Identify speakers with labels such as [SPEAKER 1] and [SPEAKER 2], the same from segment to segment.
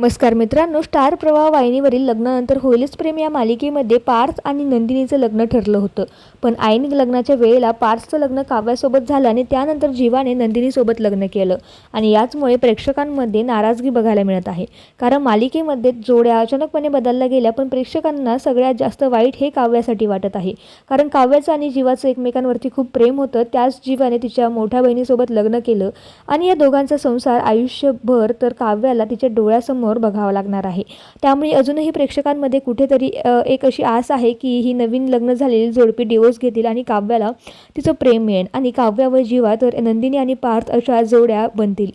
[SPEAKER 1] नमस्कार मित्रांनो स्टार प्रवाह वाहिनीवरील लग्नानंतर होईलच प्रेम या मालिकेमध्ये पार्थ आणि नंदिनीचं लग्न ठरलं होतं. पण ऐन लग्नाच्या वेळेला पार्थचं लग्न काव्यासोबत झालं आणि त्यानंतर जीवाने नंदिनीसोबत लग्न केलं. आणि याचमुळे प्रेक्षकांमध्ये नाराजगी बघायला मिळत आहे. कारण मालिकेमध्ये जोड्या अचानकपणे बदलल्या गेल्या पण प्रेक्षकांना सगळ्यात जास्त वाईट हे काव्यासाठी वाटत आहे. कारण काव्याचं आणि जीवाचं एकमेकांवरती खूप प्रेम होतं त्याच जीवाने तिच्या मोठ्या बहिणीसोबत लग्न केलं. आणि या दोघांचा संसार आयुष्यभर तर काव्याला तिच्या डोळ्यासमोर बघावं लागणार आहे. त्यामुळे अजूनही प्रेक्षकांमध्ये कुठेतरी एक अशी आस आहे की ही नवीन लग्न झालेली जोडपी डिवोर्स घेतील आणि काव्याला तिचं प्रेम मिळेल. आणि काव्यावर जीवा तर नंदिनी आणि पार्थ अशा जोड्या बनतील.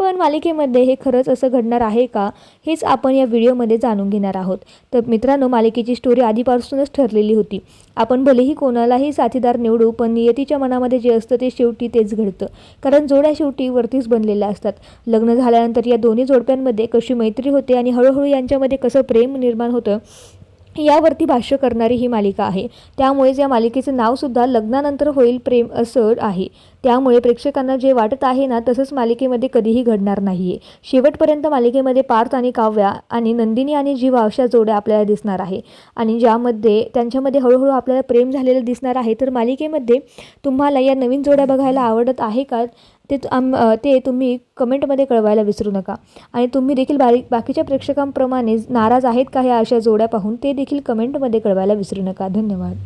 [SPEAKER 1] पण मालिकेमध्ये हे खरंच असं घडणार आहे का हेच आपण या व्हिडिओमध्ये जाणून घेणार आहोत. तर मित्रांनो मालिकेची स्टोरी आधीपासूनच ठरलेली होती. आपण भलेही कोणालाही साथीदार निवडू पण नियतीच्या मनामध्ये जे असतं ते शेवटी तेच घडतं. कारण जोड्या शेवटी वरतीच बनलेल्या असतात. लग्न झाल्यानंतर या दोन्ही जोडप्यांमध्ये कशी मैत्री होते आणि हळूहळू यांच्यामध्ये कसं प्रेम निर्माण होतं यावरती भाष्य करणारी ही मालिका आहे. त्यामुळेच या मालिकेचं नावसुद्धा लग्नानंतर होईल प्रेम असं आहे. त्यामुळे प्रेक्षकांना जे वाटत आहे ना तसंच मालिकेमध्ये कधीही घडणार नाही आहे शेवटपर्यंत मालिकेमध्ये पार्थ आणि काव्या आणि नंदिनी आणि जीवा अशा जोड्या आपल्याला दिसणार आहे. आणि ज्यामध्ये त्यांच्यामध्ये हळूहळू आपल्याला प्रेम झालेलं दिसणार आहे. तर मालिकेमध्ये तुम्हाला या नवीन जोड्या बघायला आवडत आहे का? ते आम ते तुम्ही कमेंटमध्ये कळवायला विसरू नका. आणि तुम्ही देखील बारीक बाकीच्या प्रेक्षकांप्रमाणे नाराज आहेत का ह्या अशा जोड्या पाहून ते देखील कमेंटमध्ये कळवायला विसरू नका. धन्यवाद.